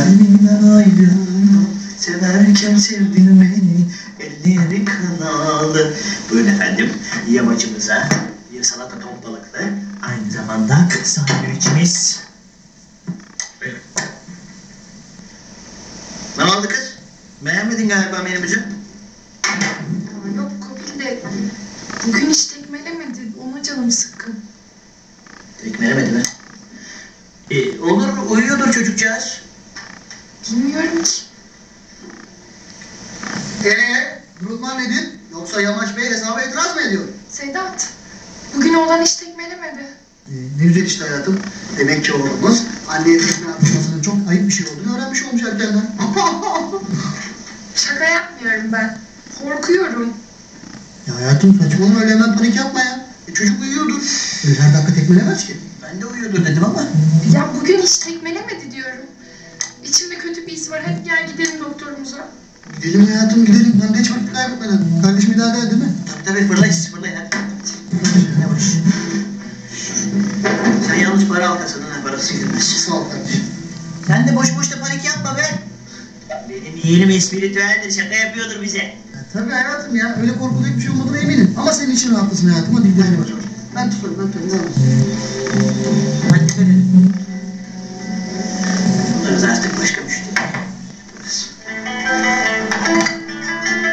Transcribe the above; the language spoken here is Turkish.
Kalbimden ayrılma Severken sevdin beni Elleri kınalı Buyurun efendim Yamacımıza bir salata ton balıklı Aynı zamanda sandviçimiz. Ne oldu kız? Beğenmedin galiba menümüzü. Yok Kopil de bugün hiç tekmelemedi. Ona canım sıkkın. Tekmelemedi mi? E, olur uyuyordur çocukcağız. Bilmiyorum ki. Ee, durumlar nedir? Yoksa Yamaç Bey hesaba itiraz mı ediyor? Sedat, bugün oğlan hiç tekmelemedi. Ee, ne güzel işte hayatım. Demek ki oğlumuz anneye tekme atmasının çok ayıp bir şey olduğunu öğrenmiş olmuş erkenden. Şaka yapmıyorum ben. Korkuyorum. ya hayatım saçmalama öyle hemen panik yapma ya. E, çocuk uyuyordur. Öyle her dakika tekmelemez ki. Ben de uyuyordur dedim ama. Ya bugün hiç tekmelemedi diyorum. İçimde kötü bir his var. Hadi gel gidelim doktorumuza. Gidelim hayatım gidelim. De hiç vakit kaybetmeden. Kardeşim idare eder değil mi? Tabii tabii fırlayız fırlayın hadi. Yavaş. Sen yalnız para al kasanın parası girmez. Sağ ol kardeşim. Sen de boş boş da panik yapma be. Benim yeğenim espritüeldir şaka yapıyordur bize. Ya, tabii hayatım ya. Öyle korkulacak bir şey olmadığına eminim. Ama senin için rahatlasın hayatım. Hadi gidelim bakalım. Ben tutarım ben tutarım. ne olur.